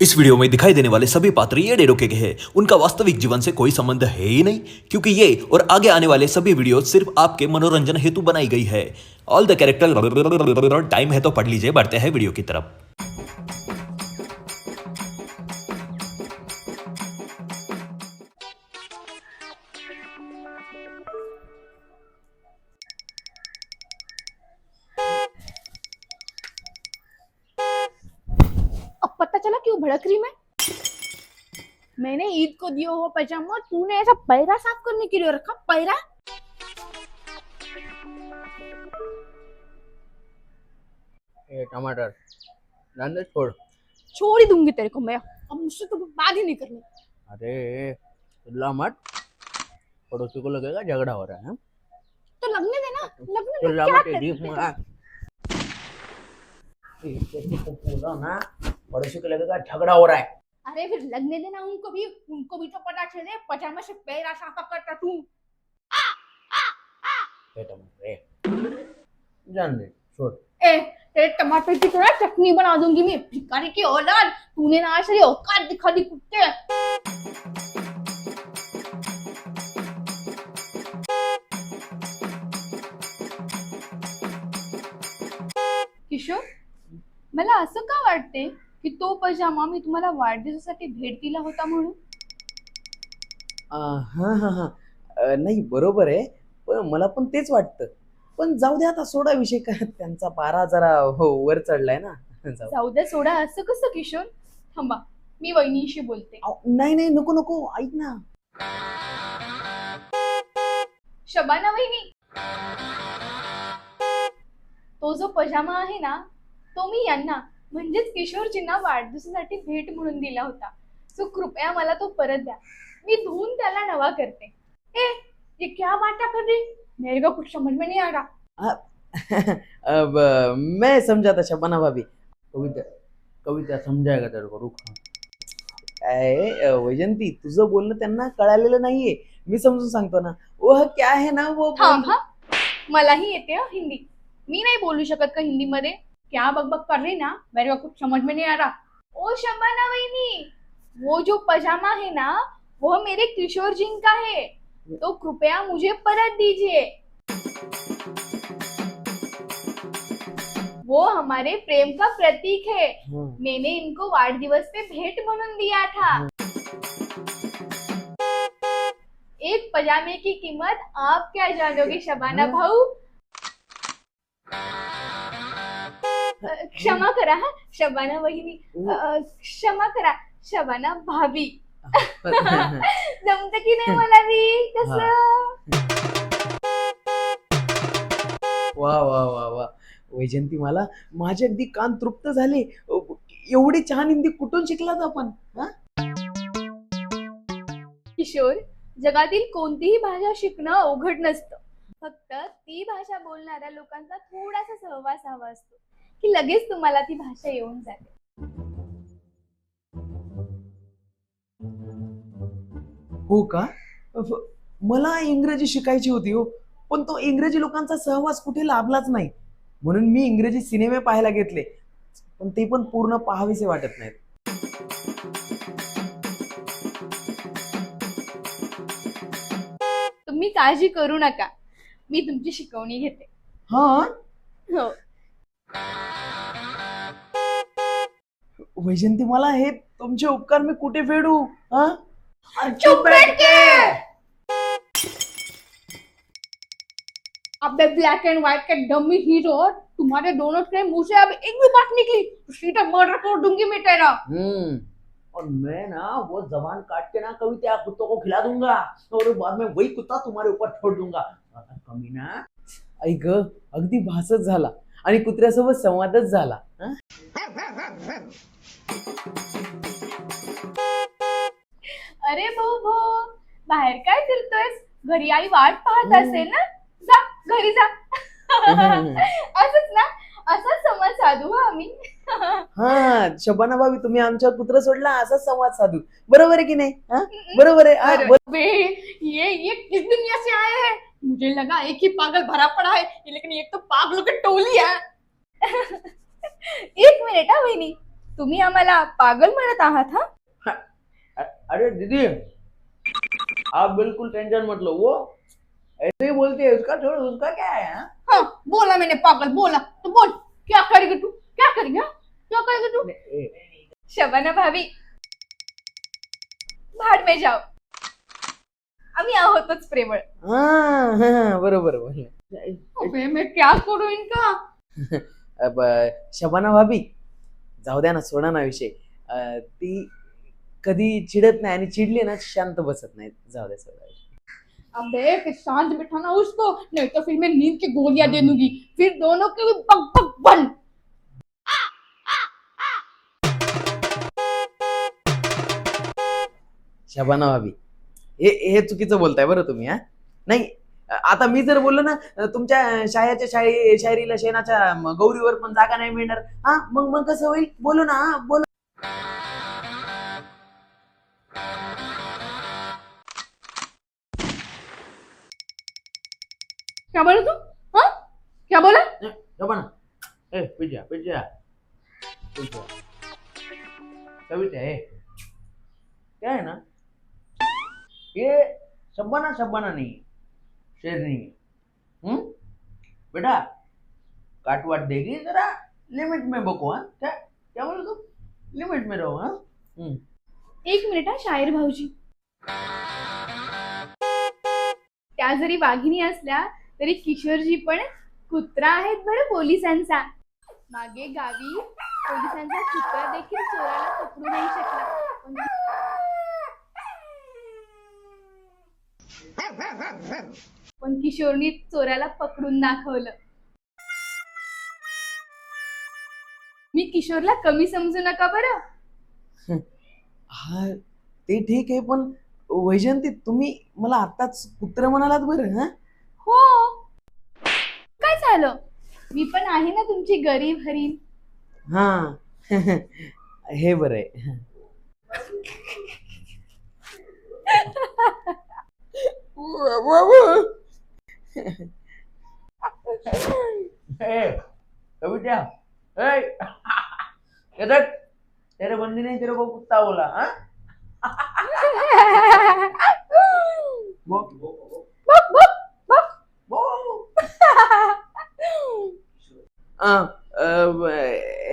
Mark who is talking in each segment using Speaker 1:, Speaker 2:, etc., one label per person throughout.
Speaker 1: इस video में दिखाई देने वाले सभी पात्र ये डेरो के हैं। उनका वास्तविक जीवन से कोई संबंध है ही नहीं, क्योंकि ये और आगे आने वाले सभी वीडियो सिर्फ़ आपके मनोरंजन हेतु बनाई गई है। ऑल द कैरेक्टर टाइम है तो पढ़ लीजिए, बढ़ते हैं वीडियो की तरफ़।
Speaker 2: भड़क रही मैं? मैंने ईद को दिया हुआ पैजामा तूने ऐसा पैरा साफ़ करने के लिए रखा पैरा?
Speaker 3: टमाटर। नंदे छोड़।
Speaker 2: छोड़ ही दूँगी तेरे को मैं। अब मुझसे तो बात ही नहीं करनी।
Speaker 3: अरे चिल्ला मत। पड़ोसी को लगेगा झगड़ा हो रहा है हाँ?
Speaker 2: तो लगने देना लगने दे क्या
Speaker 3: मत
Speaker 2: कर
Speaker 3: तेरी
Speaker 2: सकते
Speaker 3: माँ। तो पूरा ना पड़ोसी को लगेगा झगड़ा हो रहा है।
Speaker 2: अरे फिर लगने देना उनको भी उनको भी तो पता चले पजामा से पैरा साफ करता तू।
Speaker 3: ए टमाटर ए जान दे छोड़।
Speaker 2: ए तेरे टमाटर की तरह चटनी बना दूंगी मैं भिखारी की औलाद तूने ना ऐसे औकात दिखा दी कुत्ते। किशोर मला असं का वाटते की तो पजामा मी तुम्हाला वाढदिवसासाठी भेट दिला होता म्हणून?
Speaker 3: हा हा हा. नाही बरोबर आहे. पण मला पण तेच वाटतं. पण जाऊ दे आता सोडा विषय काय त्यांचा. पारा जरा हो वर चढलाय ना. जाऊ
Speaker 2: जाऊ दे सोडा. असं कसं किशोर थांबा. मी वहिनीशी बोलते.
Speaker 3: अहो, नाही नाही नको नको. ऐक ना.
Speaker 2: शबाना वहिनी. तो जो पजामा आहे ना तो मी यांना म्हणजेच किशोरजींना वाढदिवसासाठी भेट म्हणून दिला होता. सो कृपया मला तो परत द्या. मी धुवून त्याला नवा करते. ए ये क्या बाटा कर रही मेरे को कुछ समझ में नहीं आ रहा.
Speaker 3: अब मैं समझा था शबाना भाभी. कविता कविता समजायगा तेरे को रुक. काय अ, वैजंती तुझं बोलणं त्यांना कळालेलं नाहीये. मी समजून सांगतो ना. वह क्या है ना वो
Speaker 2: थांब हा. मलाही येते हं हिंदी. मी नहीं बोलू शकत का हिंदी मध्ये क्या बकबक कर रही ना? मेरे को कुछ समझ में नहीं आ रहा। ओ शबाना वहिनी वो जो पजामा है ना वो मेरे किशोर जी का है। तो कृपया मुझे परत दीजिए। वो हमारे प्रेम का प्रतीक है। मैंने इनको वाड़ दिवस पे भेंट म्हणून दिया था। एक पजामे की कीमत आप क्या जानोगे शबाना
Speaker 3: हाँ।
Speaker 2: भाऊ? क्षमा करा हा. शबाना वहिनी. अ, क्षमा करा. शबाना भाभी. जमत की नाही मला बी? कसं?
Speaker 3: वा वा वा वा. वैजंती मला माझे अगदी कान तृप्त झाले. एवढी छान हिंदी कुठून शिकलात आपण हा?
Speaker 2: किशोर जगातील कोणतीही भाषा शिकणं अवघड नसतं. फक्त ती भाषा बोलणाऱ्या लोकांचा थोडासा सहवास हवा असतो. की लगेच तुम्हाला ती भाषा येऊन जाते.
Speaker 3: हो का? मला इंग्रजी शिकायची होती हो पण तो इंग्रजी लोकांचा सहवास कुठे लाभलाच नाही. म्हणून मी इंग्रजी सिनेमे पाहायला घेतले पण ते पण पूर्ण पाहावेसे वाटत नाहीत.
Speaker 2: तुम्ही काळजी करू नका. मी तुमची शिकवणी घेते.
Speaker 3: हा?
Speaker 2: हो.
Speaker 3: वैजंती मला हे तुमचे उपकार मी कुठे फेडू हा?
Speaker 2: चुप बैठ के अबे ब्लैक एंड व्हाइट के डमी हीरो तुम्हारे दोनों के मुंह से अब एक भी बात निकली तो सीधा मर्डर कर दूंगी मैं तेरा।
Speaker 3: हम्म। और मैं ना वो जबान काट के ना कभी त्या कुत्तों को खिला दूंगा और बाद में वही कुत्ता तुम्हारे ऊपर छोड़ दूंगा। आता कमी ना ऐक अगदी भासच झाला। आणि कुत्र्यासोबत संवादच झाला?
Speaker 2: अरे भाऊ भाऊ बाहेर काय फिरतोयस? घरी आई वाट पाहत असेल ना? जा घरी जा. असंच ना? असाच संवाद साधू आम्ही.
Speaker 3: हा शबाना भाभी तुम्ही आमच्या कुत्र सोडला असा संवाद साधू. बरोबर आहे की नाही? हा? बरोबर आहे? हा,
Speaker 2: अरे बे ये ये किस दुनिया से आए हैं मुझे लगा एक ही पागल भरा पड़ा है लेकिन ये तो पागलों की टोली है एक मिनिट हा वहिनी. तुम्ही आम्हाला पागल म्हणत आहात हा?
Speaker 3: अरे दीदी. आप बिल्कुल टेंशन मत लो वो ऐसे ही बोलती है उसका छोड़ उसका क्या है हाँ?
Speaker 2: हाँ बोला मैंने पागल बोला. तो बोल. क्या करेगी तू? क्या करेगी हाँ? क्या करेगी तू? शबाना भाभी. भाड में जाओ. आम्ही आहोतच प्रेमळ.
Speaker 3: हाँ, हाँ, बरोबर बरोबर
Speaker 2: अबे मैं क्या करू इनका?
Speaker 3: अब, शबाना भाभी जाऊ द्या ना सोडा ना विषय. अ, ती कधी चिडत नाही आणि चिडली ना शांत बसत नाही. जाऊ द्या सोडा विषय.
Speaker 2: अबे फिर शांत बिठाना उसको. नहीं तो फिर मैं नींद की गोलियां दे दूंगी. फिर दोनों के भी पग पग बंद
Speaker 3: शबाना भाभी. हे हे चुकीचं बोलताय बरं तुम्ही हा? नाही आता मी जर बोललो ना तुमच्या शाळेच्या शाळे शायरीला शेणाच्या गौरीवर पण जागा नाही मिळणार हा? मग मग कसं होईल? बोलू ना बोल.
Speaker 2: क्या बोला तू? हाँ? क्या बोला?
Speaker 3: शबाना. ए पिज्जा पिज्जा. पिज्जा. है क्या ना? ये शबाना शबाना नहीं शेरनी है? हम्म बेटा काट वाट देगी जरा लिमिट में बको हाँ? क्या क्या बोले हो तुम? लिमिट में रहो हाँ.
Speaker 2: एक मिनिट हा शाहीर भाऊजी. त्या जरी वाघिणी असल्या तरी किशोरजी पण कुत्रा आहेत बरं पोलिसांचा. मागे गावी पोलिसांचा कुत्रा देखील चोराला पकडू नाही शकला. पण- किशोरनी चोराला पकडून दाखवलं. मी किशोरला कमी समजू नका बरं.
Speaker 3: हा ते ठीक आहे पण वैजंती तुम्ही मला आताच कुत्र म्हणालात बरं हा?
Speaker 2: हो. काय झालं? मी पण आहे ना तुमची गरीब हरीण.
Speaker 3: हा. हे बरं आहे. कविता तेरे बंदी ने तेरे को कुत्ता बोला हा?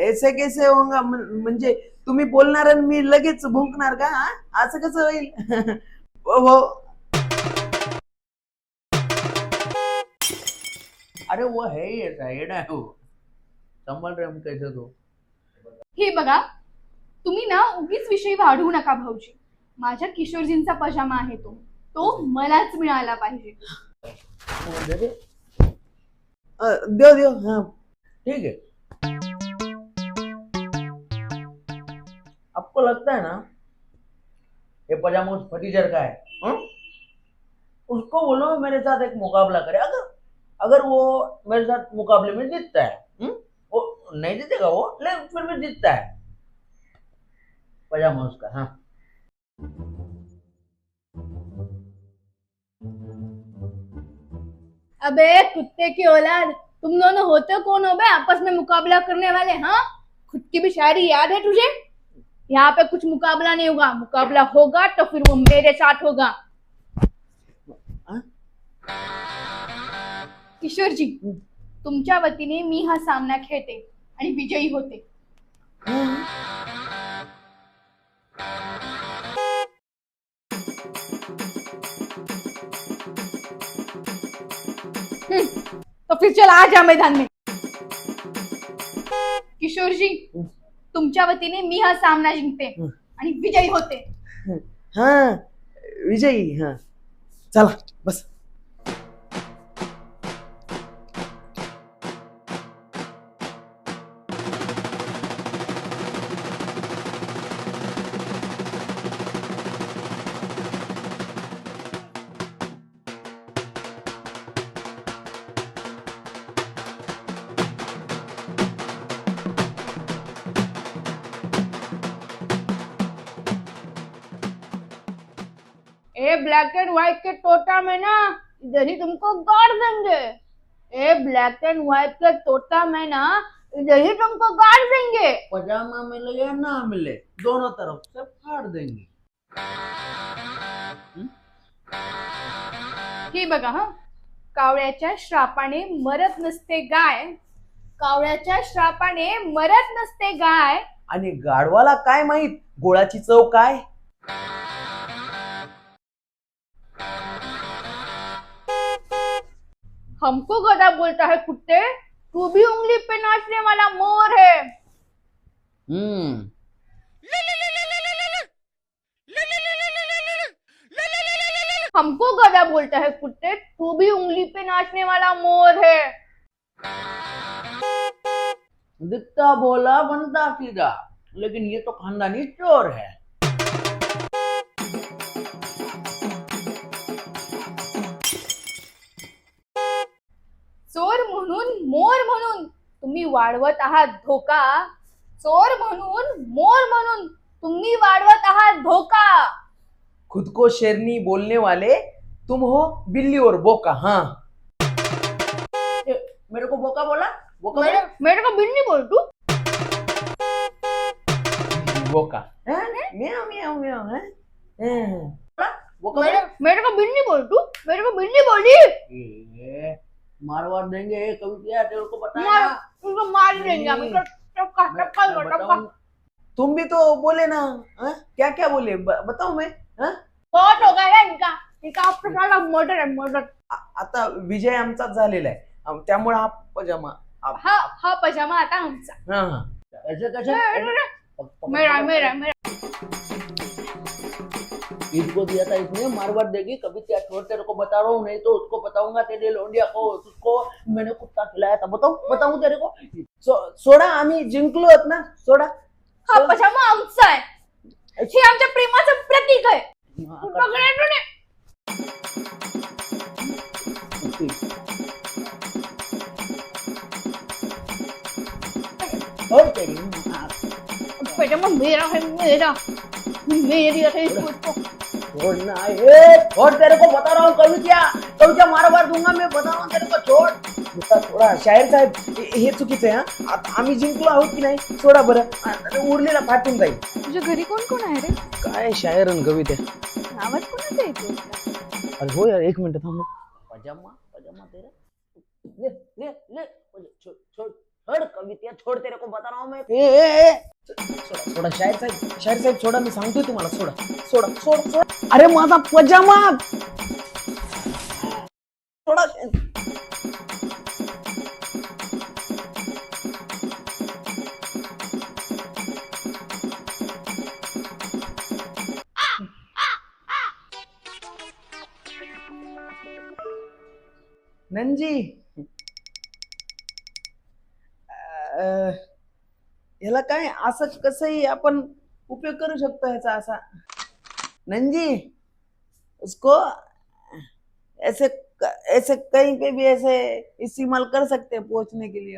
Speaker 3: ऐसे कैसे होगा म्हणजे तुम्ही बोलणार आणि मी लगेच भुंकणार का असं कसं होईल? हो. हो. अरे वो है ही ऐसा येडा है वो। संभाल रहे हम कैसे तो।
Speaker 2: हे बघा तुम्ही ना उगीच विषयी वाढवू नका भाऊजी. माझ्या किशोरजींचा पजामा आहे तो. तो मलाच मिळाला पाहिजे.
Speaker 3: दे दे. अ, देव देव हाँ. ठीक है आपको लगता है ना ये पजामा उस फटीचर का है? हाँ? उसको बोलो मेरे साथ एक मुकाबला करे. अगर अगर वो मेरे साथ मुकाबले में जीतता है हम्म? वो नहीं जीतेगा वो लेकिन फिर भी जीतता है। पजामा उसका हाँ।
Speaker 2: अबे कुत्ते की औलाद तुम दोनों होते कौन हो बे? आपस में मुकाबला करने वाले हाँ? खुद की भी शायरी याद है तुझे? यहाँ पे कुछ मुकाबला नहीं होगा। मुकाबला होगा तो फिर वो मेरे साथ होगा।
Speaker 3: हाँ?
Speaker 2: किशोरजी तुमच्या वतीने मी हा सामना खेळते आणि विजयी होते. तो फिर चल आ जा मैदान में किशोरजी तुमच्या वतीने मी हा सामना जिंकते. आणि विजयी होते.
Speaker 3: हा विजयी हा. चला बस.
Speaker 2: ब्लैक एंड व्हाइट के तोता में ना इधर ही तुमको गाड़ देंगे। ए ब्लैक एंड व्हाइट के तोता में ना यही तुमको गाड़ देंगे।
Speaker 3: पजामा मिले या ना मिले दोनों तरफ से फाड़ देंगे।
Speaker 2: हे बघा हा? कावळ्याच्या श्रापाने मरत नसते गाय. कावळ्याच्या श्रापाने मरत नसते गाय.
Speaker 3: आणि गाढवाला काय माहीत? गोळाची चव काय?
Speaker 2: हमको गधा बोलता है कुत्ते तू भी उंगली पे नाचने वाला मोर है।
Speaker 3: हम्म।
Speaker 2: हमको गधा बोलता है कुत्ते तू भी उंगली पे नाचने वाला मोर है।
Speaker 3: दिखता बोला बनता सीधा लेकिन ये तो खानदानी चोर है।
Speaker 2: तुम्ही वाढवत आहात धोका चोर म्हणून मोर म्हणून तुम्ही वाढवत आहात धोका
Speaker 3: खुद को शेरनी बोलने वाले तुम हो बिल्ली और बोका हाँ ए, मेरे को बोका बोला बोका
Speaker 2: मेरे, मेरे को बिल्ली बोल तू?
Speaker 3: बोका हाँ? म्याऊ म्याऊ म्याऊ हाँ? हाँ. बोला? बोका
Speaker 2: मेरे? मेरे को बिल्ली बोल तू मेरे को बिल्ली बोली
Speaker 3: ए, मारवाड़ देंगे कविता तेरे को
Speaker 2: मार
Speaker 3: बताया
Speaker 2: तुमको मार देंगे हम
Speaker 3: नहीं।
Speaker 2: टपका
Speaker 3: मैं-
Speaker 2: टपका
Speaker 3: मैं
Speaker 2: टपका
Speaker 3: बताऊं- तुम भी तो बोले ना हाँ? क्या क्या बोले? ब- बताओ मैं हाँ?
Speaker 2: बहुत हो गया है इनका इनका आपका साला मर्डर है मर्डर
Speaker 3: आ- आता विजय आमचाच झालेला आहे. अम, त्यामुळे हा पजामा आप-
Speaker 2: हा हा पजामा आता आमचा.
Speaker 3: हाँ हाँ. ऐसे कैसे
Speaker 2: मेरा मेरा मेरा.
Speaker 3: इसको दिया था इसने मारवाड़ देगी कभी क्या छोड़ तेरे को बता रहा हूँ नहीं तो उसको बताऊंगा तेरे लोंडिया को उसको मैंने कुत्ता खिलाया था बताऊ बताऊ तेरे को? सो, सोडा आम्ही जिंकलो आहोत ना सोडा।
Speaker 2: हा पजामा आमचा आहे. हे आमच्या प्रेमाचं प्रतीक आहे.
Speaker 3: और तेरी.
Speaker 2: पजामा मेरा है मेरा. मेरी है इसको
Speaker 3: छोड़ना है छोड़ तेरे को बता रहा हूँ कवित्या कवित्या मारा मार दूंगा मैं? बता रहा हूँ तेरे को छोड़ नुसता थोडा शाहीर साहेब हे- हे चुकीचं आहे हा? आता आम्ही जिंकलो आहोत की नाही? सोडा बरं. आता उरलेला फाटून जाईल.
Speaker 2: तुझ्या घरी कोण कोण आहे रे?
Speaker 3: काय शायर आणि कविता?
Speaker 2: आवाज कोणाचा येतो
Speaker 3: अरे हो यार एक मिनिट थांब पजामा पजामा तेरा. ले ले ले. छोड़ छोड़ छोड़ कविता छोड़ तेरे को बता रहा हूँ मैं ए ए ए. सोडा सोडा. शाहीर साहेब शाहीर साहेब सोडा मी सांगतोय तुम्हाला सोडा. सोडा सोड सोड. अरे माझा पजामा! सोडा. नंजी अं, ह्याला काय असं कसंही आपण उपयोग करू शकतो ह्याचा असा. नंजी उसको ऐसे ऐसे कहीं पे भी ऐसे इस्तेमाल कर सकते हैं पहुंचने के लिए.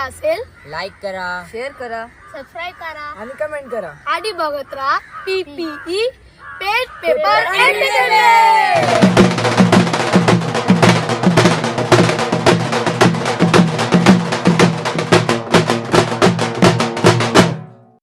Speaker 4: आवडला असेल
Speaker 5: लाईक करा.
Speaker 4: शेअर करा सबस्क्राईब करा.
Speaker 5: आणि कमेंट करा.
Speaker 4: आणि बघत राहा पीपीई पेज पेपर